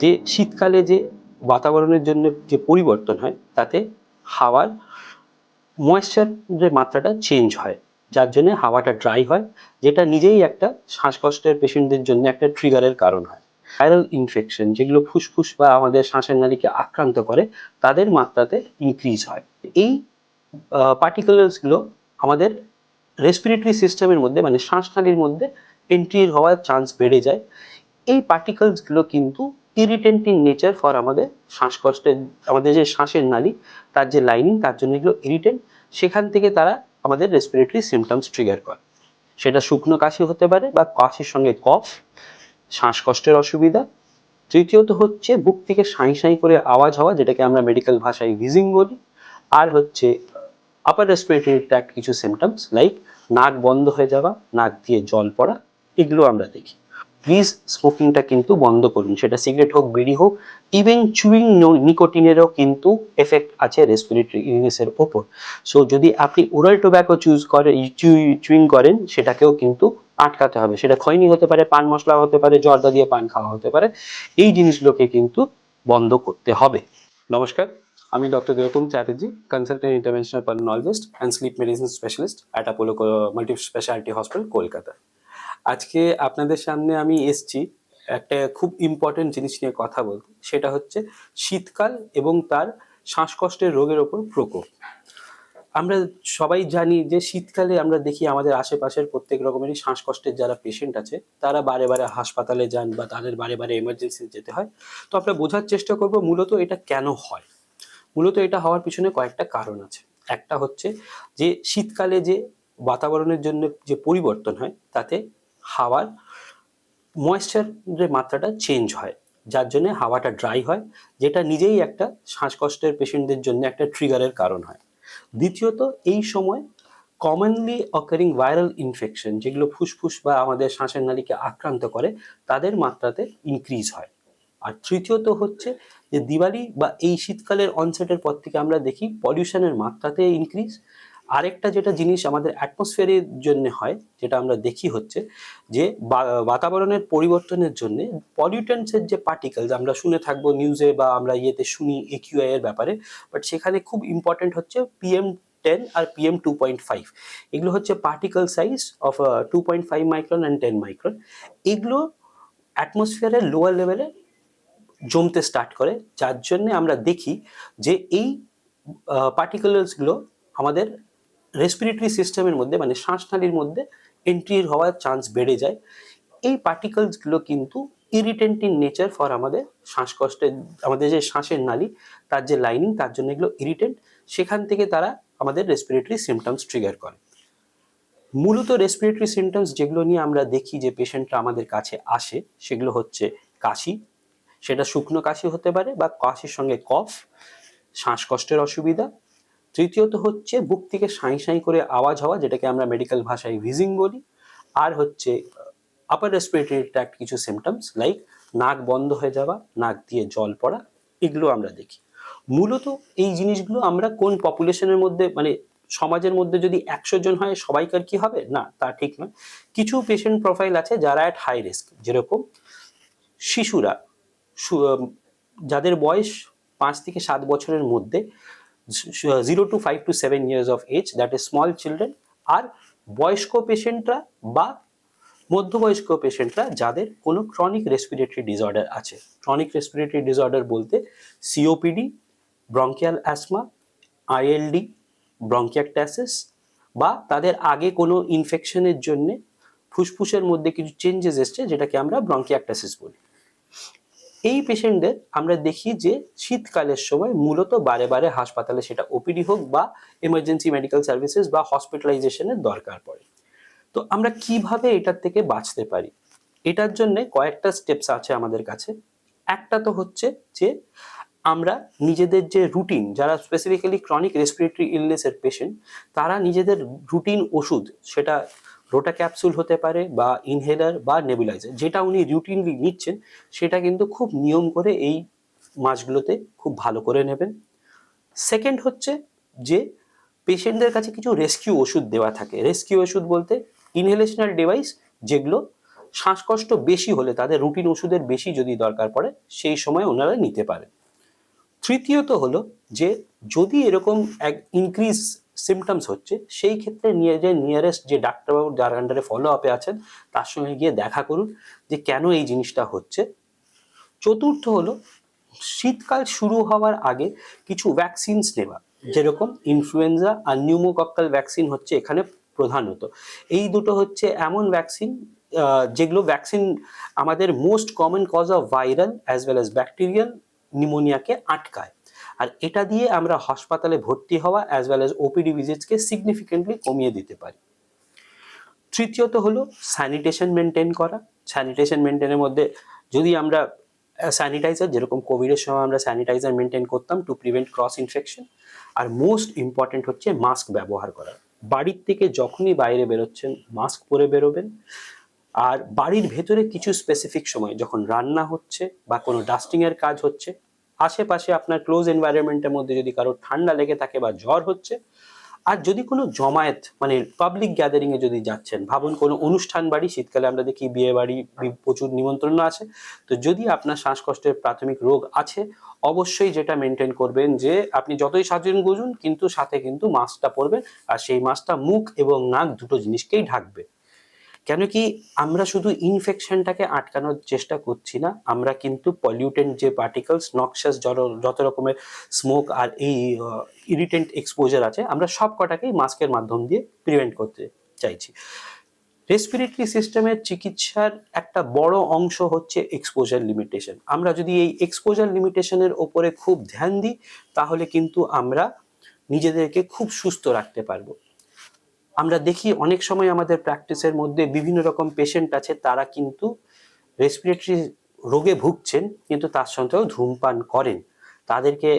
যে শীতকালে যে বাতাবরণের জন্য যে পরিবর্তন হয়, তাতে হাওয়ার ময়েশ্চারের মাত্রাটা চেঞ্জ হয়। যার জন্য হাওয়াটা ড্রাই হয়, যেটা নিজেই একটা শ্বাসকষ্টের পেশেন্টদের জন্য একটা ট্রিগারের কারণ হয়। ভাইরাল ইনফেকশন যেগুলো ফুসফুস বা আমাদের শ্বাসের নালীকে আক্রান্ত করে, তাদের মাত্রাতে ইনক্রিজ হয়। এই পার্টিকুলার্সগুলো আমাদের রেসপিরেটরি সিস্টেমের মধ্যে মানে শ্বাসনালীর মধ্যে এন্ট্রি হওয়ার চান্স বেড়ে যায়। এই পার্টিকলসগুলো কিন্তু ইরিটেন্টিং নেচার ফর আমাদের শ্বাসকষ্টের, আমাদের যে শ্বাসের নালী, তার যে লাইনিং তার জন্য এগুলো ইরিটেন্ট সেখান থেকে তারা আমাদের রেসপিরেটরি সিমটমস ট্রিগার করে। সেটা শুকনো কাশি হতে পারে বা কাশির সঙ্গে কফ, শ্বাসকষ্টের অসুবিধা। তৃতীয়ত হচ্ছে বুক থেকে সাঁই সাঁই করে আওয়াজ হওয়া, যেটাকে আমরা মেডিকেল ভাষায় ভিজিং বলি। আর হচ্ছে আপার রেসপিরেটরি ট্র্যাক্ট কিছু সিমটমস লাইক নাক বন্ধ হয়ে যাওয়া, নাক দিয়ে জল পড়া, এগুলো আমরা দেখি। প্লিজ স্মোকিংটা কিন্তু বন্ধ করুন। সেটা সিগারেট হোক, বিড়ি হোক ইভেন চুইং নিকোটিনেরও কিন্তু এফেক্ট আছে রেসপিরেটরি ইলনেসের ওপর। সো যদি আপনি ওরাল টোব্যাকো চুজ করেন চুইং করেন, সেটাকেও কিন্তু আটকাতে হবে। সেটা খৈনি হতে পারে, পান মশলা হতে পারে, জর্দা দিয়ে পান খাওয়া হতে পারে। এই জিনিসগুলোকে কিন্তু বন্ধ করতে হবে। নমস্কার, আমি doctor দেবকুম Chatterjee consultant interventional pulmonologist and sleep medicine specialist at Apollo multi speciality hospital Kolkata আজকে আপনাদের সামনে আমি এসছি একটা খুব ইম্পর্টেন্ট জিনিস নিয়ে কথা বলতে। সেটা হচ্ছে শীতকাল এবং তার শ্বাসকষ্টের রোগের ওপর প্রকোপ। আমরা সবাই জানি যে শীতকালে আমরা দেখি আমাদের আশেপাশের প্রত্যেক রকমেরই শ্বাসকষ্টের যারা পেশেন্ট আছে, তারা বারে বারে হাসপাতালে যান বা তাদের বারে বারে এমার্জেন্সি যেতে হয়। তো আমরা বোঝার চেষ্টা করব মূলত এটা কেন হয়? মূলত এটা হওয়ার পিছনে কয়েকটা কারণ আছে। একটা হচ্ছে যে শীতকালে যে বাতাবরণের জন্য যে পরিবর্তন হয়, তাতে হাওয়ার ময়েশ্চারের মাত্রাটা চেঞ্জ হয়, যার জন্য হাওয়াটা ড্রাই হয়, যেটা নিজেই একটা শ্বাসকষ্টের পেশেন্টদের জন্য একটা ট্রিগারের কারণ হয়। দ্বিতীয়ত, এই সময় কমনলি অকারিং ভাইরাল ইনফেকশন যেগুলো ফুসফুস বা আমাদের শ্বাসের নালীকে আক্রান্ত করে, তাদের মাত্রাতে ইনক্রিজ হয়। আর তৃতীয়ত হচ্ছে যে দিওয়ালি বা এই শীতকালের অনসেটের পর থেকে আমরা দেখি পলিউশনের মাত্রাতে ইনক্রিজ আরেকটা যেটা জিনিস আমাদের অ্যাটমসফিয়ারের জন্য হয়, যেটা আমরা দেখি হচ্ছে, যে বাতাবরণের পরিবর্তনের জন্য পলিউটেন্টসের যে পার্টিকেলস আমরা শুনে থাকব নিউজে বা আমরা ইয়েতে শুনি একিউআই এর ব্যাপারে বাট সেখানে খুব ইম্পর্টেন্ট হচ্ছে পিএম টেন আর পিএম টু পয়েন্ট ফাইভ এগুলো হচ্ছে particle size of two point five micron and ten micron এগুলো অ্যাটমসফিয়ারের লোয়ার লেভেলে জমতে স্টার্ট করে, যার জন্যে আমরা দেখি যে এই পার্টিকুলার্সগুলো আমাদের রেসপিরেটরি সিস্টেমের মধ্যে মানে শ্বাসনালীর মধ্যে এন্ট্রি হওয়ার চান্স বেড়ে যায়। এই পার্টিকলসগুলো কিন্তু ইরিটেন্টিং নেচার ফর আমাদের শ্বাসকষ্টের, আমাদের যে শ্বাসের নালী, তার যে লাইনিং তার জন্য এগুলো ইরিটেন্ট সেখান থেকে তারা আমাদের রেসপিরেটরি সিমটমস ট্রিগার করে। মূলত রেসপিরেটরি সিমটমস যেগুলো নিয়ে আমরা দেখি যে পেশেন্টরা আমাদের কাছে আসে, সেগুলো হচ্ছে কাশি। সেটা শুকনো কাশি হতে পারে বা কাশির সঙ্গে কফ, শ্বাসকষ্টের অসুবিধা তৃতীয়ত হচ্ছে বুক থেকে সাঁই সাঁই করে আওয়াজ হওয়া, যেটাকে আমরা মেডিকেল ভাষায় ভিজিং বলি। আর হচ্ছে আপার রেসপিরেটরি ট্র্যাক্ট কিছু সিমটমস লাইক নাক বন্ধ হয়ে যাওয়া, নাক দিয়ে জল পড়া, এগুলো আমরা দেখি। মূলত এই জিনিসগুলো আমরা কোন পপুলেশনের মধ্যে মানে সমাজের মধ্যে যদি একশো জন হয়, সবাইকার কি হবে? না, তা ঠিক নয়। কিছু পেশেন্ট প্রোফাইল আছে যারা অ্যাট হাই রিস্ক যেরকম শিশুরা যাদের বয়স পাঁচ থেকে সাত বছরের মধ্যে zero to five to seven years of age that is small children আর বয়স্ক পেশেন্টরা বা মধ্যবয়স্ক পেশেন্টরা যাদের কোনো ক্রনিক রেসপিরেটরি ডিসঅর্ডার আছে। ক্রনিক রেসপিরেটরি ডিসঅর্ডার বলতে COPD bronchial asthma ILD bronchiectasis বা তাদের আগে কোনো ইনফেকশনের জন্যে ফুসফুসের মধ্যে কিছু চেঞ্জেস এসছে, যেটাকে আমরা ব্রঙ্কিয়াকট্যাসিস বলি। এই পেশেন্টদের আমরা দেখি যে শীতকালের সময় মূলত বারে বারে হাসপাতালে সেটা ওপিডি হোক বা এমার্জেন্সি মেডিকেল সার্ভিসেস বা হসপিটালাইজেশনের দরকার পড়ে। তো আমরা কীভাবে এটার থেকে বাঁচতে পারি? এটার জন্য কয়েকটা স্টেপস আছে আমাদের কাছে। একটা তো হচ্ছে যে আমরা নিজেদের যে রুটিন যারা স্পেসিফিক্যালি ক্রনিক রেসপিরেটরি ইলনেসের পেশেন্ট তারা নিজেদের রুটিন ওষুধ, সেটা রোটা ক্যাপসুল হতে পারে বা ইনহেলার বা নেবুলাইজার যেটা উনি রুটিনলি নিচ্ছেন, সেটা কিন্তু খুব নিয়ম করে এই মাসগুলোতে খুব ভালো করে নেবেন। সেকেন্ড হচ্ছে যে পেশেন্টদের কাছে কিছু রেস্কিউ ওষুধ দেওয়া থাকে। রেস্কিউ ওষুধ বলতে ইনহেলেশনাল ডিভাইস যেগুলো শ্বাসকষ্ট বেশি হলে, তাদের রুটিন ওষুধের বেশি যদি দরকার পড়ে, সেই সময় ওনারা নিতে পারেন। তৃতীয়ত হলো যে যদি এরকম এক ইনক্রিজ সিমটমস হচ্ছে, সেই ক্ষেত্রে নিয়ে যে নিয়ারেস্ট যে ডাক্তারবাবু যার আন্ডারে ফলো আপে আছেন, তার সঙ্গে গিয়ে দেখা করুন যে কেন এই জিনিসটা হচ্ছে। চতুর্থ হলো, শীতকাল শুরু হওয়ার আগে কিছু ভ্যাকসিনস নেওয়া, যেরকম ইনফ্লুয়েঞ্জা আর নিউমোকক্কাল ভ্যাকসিন হচ্ছে এখানে প্রধানত। এই দুটো হচ্ছে এমন ভ্যাকসিন যেগুলো ভ্যাকসিন আমাদের most common cause of viral as well as bacterial নিউমোনিয়াকে আটকায়। আর এটা দিয়ে আমরা হাসপাতালে ভর্তি হওয়া অ্যাজ ওয়েল অ্যাজ ওপিডি ভিজিটসকে সিগনিফিকেন্টলি কমিয়ে দিতে পারি। তৃতীয়ত হলো স্যানিটেশন মেনটেন করা। স্যানিটেশন মেনটেনের মধ্যে যদি আমরা স্যানিটাইজার যেরকম কোভিডের সময় আমরা স্যানিটাইজার মেনটেন করতাম টু প্রিভেন্ট ক্রস ইনফেকশন আর মোস্ট ইম্পর্টেন্ট হচ্ছে মাস্ক ব্যবহার করা। বাড়ির থেকে যখনই বাইরে বেরোচ্ছেন মাস্ক পরে বেরোবেন। আর বাড়ির ভেতরে কিছু স্পেসিফিক সময়, যখন রান্না হচ্ছে বা কোনো ডাস্টিংয়ের কাজ হচ্ছে আশেপাশে আপনার ক্লোজ এনভায়রনমেন্টের মধ্যে যদি কারও ঠান্ডা লেগে থাকে বা জ্বর হচ্ছে, আর যদি কোনো জমায়েত মানে পাবলিক গ্যাদারিং এ যদি যাচ্ছেন, ভাবুন কোনো অনুষ্ঠান বাড়ি, শীতকালে আমরা দেখি বিয়ে বাড়ি প্রচুর নিমন্ত্রণ আছে, তো যদি আপনার শ্বাসকষ্টের প্রাথমিক রোগ আছে, অবশ্যই যেটা মেনটেন করবেন যে আপনি যতই সাজুন গুজুন, কিন্তু সাথে কিন্তু মাস্কটা পরবেন, আর সেই মাস্কটা মুখ এবং নাক দুটো জিনিসকেই ঢাকবে। কেন কি আমরা শুধু ইনফেকশনটাকে আটকানোর চেষ্টা করছি না, আমরা কিন্তু পলিউটেন্ট যে পার্টিকেলস নক্সাস যত রকমের স্মোক আর এই ইরিটেন্ট এক্সপোজার আছে, আমরা সব কটাকেই মাস্কের মাধ্যম দিয়ে প্রিভেন্ট করতে চাইছি। রেসপিরেটরি সিস্টেমের চিকিৎসার একটা বড় অংশ হচ্ছে এক্সপোজার লিমিটেশন আমরা যদি এই এক্সপোজার লিমিটেশনের ওপরে খুব ধ্যান দিই, তাহলে কিন্তু আমরা নিজেদেরকে খুব সুস্থ রাখতে পারব। আমরা দেখি অনেক সময় আমাদের প্র্যাকটিসের মধ্যে বিভিন্ন রকম পেশেন্ট আছে, তারা কিন্তু রেসপিরেটরি রোগে ভুগছেন, কিন্তু তার সত্ত্বেও ধূমপান করেন। তাদেরকে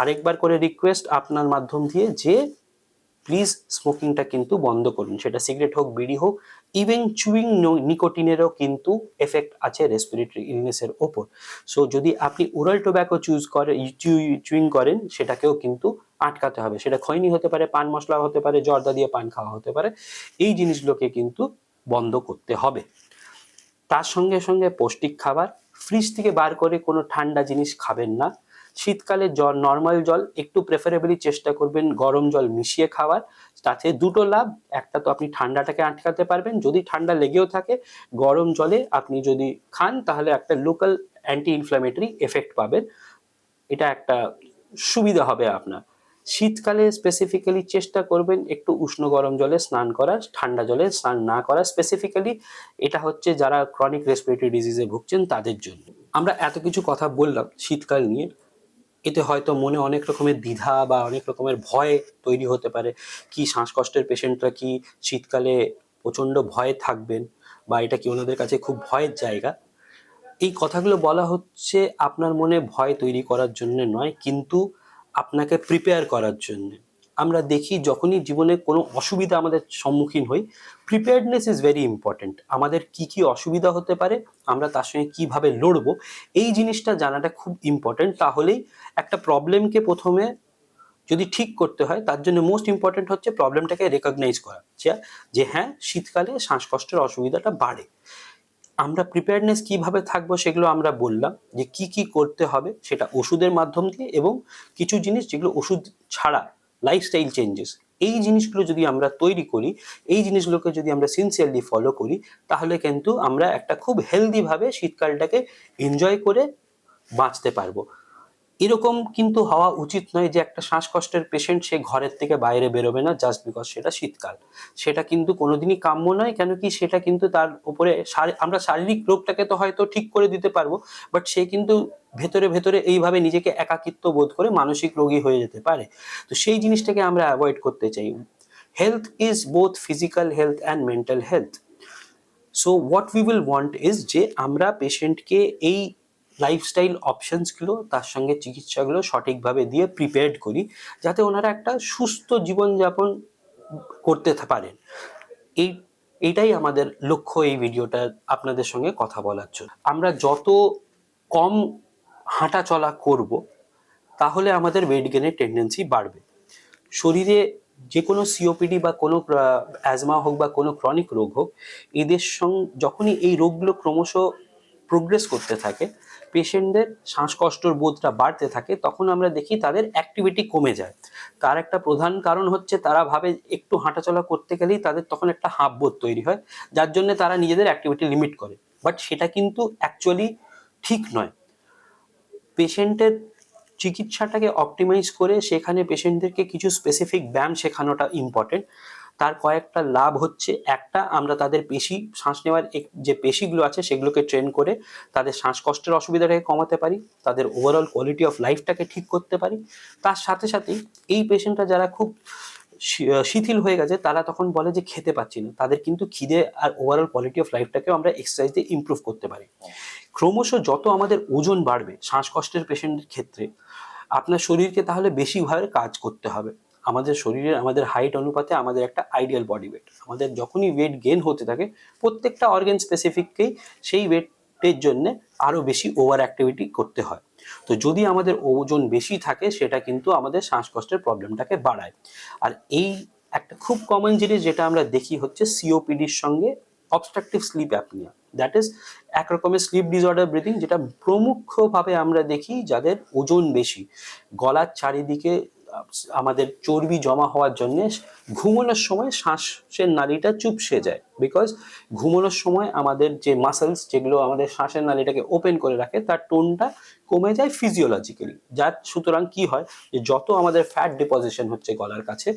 আরেকবার করে রিকোয়েস্ট আপনার মাধ্যম দিয়ে যে প্লিজ স্মোকিংটা কিন্তু বন্ধ করুন। সেটা সিগারেট হোক, বিড়ি হোক ইভেন চুইং নিকোটিনেরও কিন্তু এফেক্ট আছে রেসপিরেটরি ইলনেসের ওপর। সো যদি আপনি ওরাল টোব্যাকো চুজ করে চুইং করেন, সেটাকেও কিন্তু আটকাতে হবে। সেটা খৈনি হতে পারে, পান মশলা হতে পারে, জর্দা দিয়ে পান খাওয়া হতে পারে। এই জিনিসগুলোকে কিন্তু বন্ধ করতে হবে। তার সঙ্গে সঙ্গে পৌষ্টিক খাবার ফ্রিজ থেকে বার করে কোনো ঠান্ডা জিনিস খাবেন না। শীতকালে জল নর্মাল জল, একটু প্রেফারেবলি চেষ্টা করবেন গরম জল মিশিয়ে খাওয়ার। তাতে দুটো লাভ, একটা তো আপনি ঠান্ডাটাকে আটকাতে পারবেন। যদি ঠান্ডা লেগেও থাকে, গরম জলে আপনি যদি খান, তাহলে একটা লোকাল অ্যান্টি ইনফ্ল্যামেটরি এফেক্ট পাবেন। এটা একটা সুবিধা হবে আপনার। শীতকালে স্পেসিফিক্যালি চেষ্টা করবেন একটু উষ্ণ গরম জলে স্নান করার, ঠান্ডা জলে স্নান না করা স্পেসিফিক্যালি এটা হচ্ছে যারা ক্রনিক রেসপিরেটরি ডিজিজে ভুগছেন তাদের জন্য। আমরা এত কিছু কথা বললাম শীতকাল নিয়ে, এতে হয়তো মনে অনেক রকমের দ্বিধা বা অনেক রকমের ভয় তৈরি হতে পারে। কি শ্বাসকষ্টের পেশেন্টরা কি শীতকালে প্রচণ্ড ভয়ে থাকবেন বা এটা কি ওনাদের কাছে খুব ভয়ের জায়গা? এই কথাগুলো বলা হচ্ছে আপনার মনে ভয় তৈরি করার জন্য নয়, কিন্তু আপনাকে প্রিপেয়ার করার জন্য। আমরা দেখি যখনই জীবনে কোনো অসুবিধা আমাদের সম্মুখীন হই প্রিপেয়ার্ডনেস ইজ ভেরি ইম্পর্টেন্ট আমাদের কি কি অসুবিধা হতে পারে, আমরা তার সঙ্গে কীভাবে লড়বো, এই জিনিসটা জানাটা খুব ইম্পর্টেন্ট তাহলেই একটা প্রবলেমকে প্রথমে যদি ঠিক করতে হয়, তার জন্য মোস্ট ইম্পর্টেন্ট হচ্ছে প্রবলেমটাকে রেকগনাইজ করা। যে হ্যাঁ শীতকালে শ্বাসকষ্টের অসুবিধাটা বাড়ে। আমরা প্রিপেয়ারনেস কীভাবে থাকব সেগুলো আমরা বললাম যে কি কি করতে হবে সেটা ওষুধের মাধ্যম দিয়ে এবং কিছু জিনিস যেগুলো ওষুধ ছাড়া লাইফস্টাইল চেঞ্জেস এই জিনিসগুলো যদি আমরা তৈরি করি, এই জিনিসগুলোকে যদি আমরা সিনসিয়ারলি ফলো করি, তাহলে কিন্তু আমরা একটা খুব হেলদিভাবে শীতকালটাকে এনজয় করে বাঁচতে পারব। এরকম কিন্তু হওয়া উচিত নয় যে একটা শ্বাসকষ্টের পেশেন্ট সে ঘরের থেকে বাইরে বেরোবে না জাস্ট বিকজ সেটা শীতকাল। সেটা কিন্তু কোনোদিনই কাম্য নয় কেন কি সেটা কিন্তু তার উপরে আমরা শারীরিক রোগটাকে তো হয়তো ঠিক করে দিতে পারব বাট সে কিন্তু ভেতরে ভেতরে এইভাবে নিজেকে একাকিত্ব বোধ করে মানসিক রোগী হয়ে যেতে পারে। তো সেই জিনিসটাকে আমরা অ্যাভয়েড করতে চাই। Health is both physical health and mental health so what we will want is যে আমরা পেশেন্টকে এই লাইফস্টাইল অপশনসগুলো তার সঙ্গে চিকিৎসাগুলো সঠিকভাবে দিয়ে প্রিপেয়ার্ড করি, যাতে ওনারা একটা সুস্থ জীবনযাপন করতে পারেন। এই এইটাই আমাদের লক্ষ্য এই ভিডিওটা আপনাদের সঙ্গে কথা বলার জন্য। আমরা যত কম হাঁটা চলা করব, তাহলে আমাদের ওয়েট গেনের টেন্ডেন্সি বাড়বে। শরীরে যে কোনো সিওপিডি বা কোনো অ্যাজমা হোক বা কোনো ক্রনিক রোগ হোক, এদের সঙ্গে যখনই এই রোগগুলো ক্রমশ প্রোগ্রেস করতে থাকে পেশেন্টদের শ্বাসকষ্টর বোধটা বাড়তে থাকে, তখন আমরা দেখি তাদের অ্যাক্টিভিটি কমে যায়। তার একটা প্রধান কারণ হচ্ছে তারা ভাবে একটু হাঁটাচলা করতে গেলেই তাদের তখন একটা হাফ বোধ তৈরি হয়, যার জন্য তারা নিজেদের অ্যাক্টিভিটি লিমিট করে। বাট সেটা কিন্তু অ্যাকচুয়ালি ঠিক নয়। পেশেন্টের চিকিৎসাটাকে অপটিমাইজ করে সেখানে পেশেন্টদেরকে কিছু স্পেসিফিক ব্যায়াম শেখানোটা ইম্পর্টেন্ট তার কয়েকটা লাভ হচ্ছে। একটা, আমরা তাদের পেশি, শ্বাস নেওয়ার যে পেশিগুলো আছে, সেগুলোকে ট্রেন করে তাদের শ্বাসকষ্টের অসুবিধাটাকে কমাতে পারি, তাদের ওভারঅল কোয়ালিটি অফ লাইফটাকে ঠিক করতে পারি। তার সাথে সাথেই এই পেশেন্টরা যারা খুব শিথিল হয়ে গেছে, তারা তখন বলে যে খেতে পাচ্ছি না। তাদের কিন্তু খিদে আর ওভারঅল কোয়ালিটি অফ লাইফটাকেও আমরা এক্সারসাইজ দিয়ে ইমপ্রুভ করতে পারি। ক্রমশ যত আমাদের ওজন বাড়বে শ্বাসকষ্টের পেশেন্টের ক্ষেত্রে, আপনার শরীরকে তাহলে বেশিভাবে কাজ করতে হবে। আমাদের শরীরের, আমাদের হাইট অনুপাতে আমাদের একটা আইডিয়াল বডি ওয়েট আমাদের যখনই ওয়েট গেন হতে থাকে, প্রত্যেকটা অর্গান স্পেসিফিককেই সেই ওয়েটের জন্য আরও বেশি ওভার অ্যাক্টিভিটি করতে হয়। তো যদি আমাদের ওজন বেশি থাকে, সেটা কিন্তু আমাদের শ্বাসকষ্টের প্রবলেমটাকে বাড়ায়। আর এই একটা খুব কমন জিনিস যেটা আমরা দেখি হচ্ছে সিওপিডির সঙ্গে obstructive sleep apnoea that is এক রকমের স্লিপ ডিসঅর্ডার ব্রিদিং যেটা প্রমুখভাবে আমরা দেখি যাদের ওজন বেশি। গলার চারিদিকে আমাদের চর্বি জমা হওয়ার জন্য ঘুমানোর সময় শ্বাসের নালীটা চুপসে যায়। বিকজ ঘুমানোর সময় আমাদের যে মাসেলস যেগুলো আমাদের শ্বাসের নালীটাকে ওপেন করে রাখে, তার টোনটা কমে যায় ফিজিওলজিক্যালি যার সুতরাং কি হয় যে যত আমাদের ফ্যাট ডিপোজিশন হচ্ছে গলার কাছে,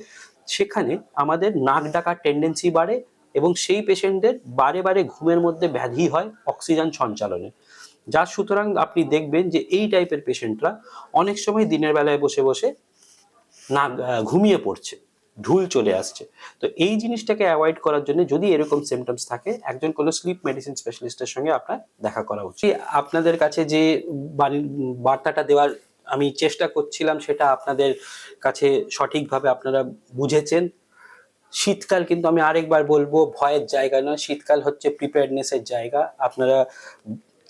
সেখানে আমাদের নাক ডাকার টেন্ডেন্সি বাড়ে এবং সেই পেশেন্টদের বারে বারে ঘুমের মধ্যে ব্যাধি হয় অক্সিজেন সঞ্চালনে। যার সুতরাং আপনি দেখবেন যে এই টাইপের পেশেন্টরা অনেক সময় দিনের বেলায় বসে বসে না ঘুমিয়ে পড়ছে, ঢুল চলে আসছে। তো এই জিনিসটাকে অ্যাভয়েড করার জন্য যদি এরকম সিমটমস থাকে, একজন কোনো স্লিপ মেডিসিন স্পেশালিস্টের সঙ্গে আপনার দেখা করা উচিত। আপনাদের কাছে যে বার্তাটা দেওয়ার আমি চেষ্টা করছিলাম, সেটা আপনাদের কাছে সঠিকভাবে আপনারা বুঝেছেন। শীতকাল কিন্তু আমি আরেকবার বলব, ভয়ের জায়গা নয়। শীতকাল হচ্ছে প্রিপেয়ারনেসের জায়গা। আপনারা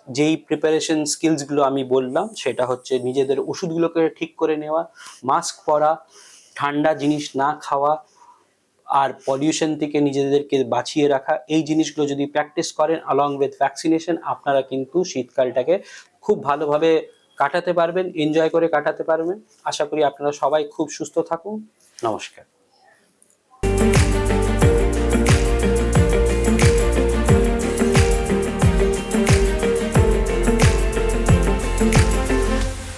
যেই প্রিপারেশন স্কিলসগুলো আমি বললাম, সেটা হচ্ছে নিজেদের ওষুধগুলোকে ঠিক করে নেওয়া মাস্ক পরা, ঠান্ডা জিনিস না খাওয়া, আর পলিউশন থেকে নিজেদেরকে বাঁচিয়ে রাখা, এই জিনিসগুলো যদি প্র্যাকটিস করেন along উইথ ভ্যাকসিনেশন আপনারা কিন্তু শীতকালটাকে খুব ভালোভাবে কাটাতে পারবেন এনজয় করে কাটাতে পারবেন। আশা করি আপনারা সবাই খুব সুস্থ থাকুন। নমস্কার।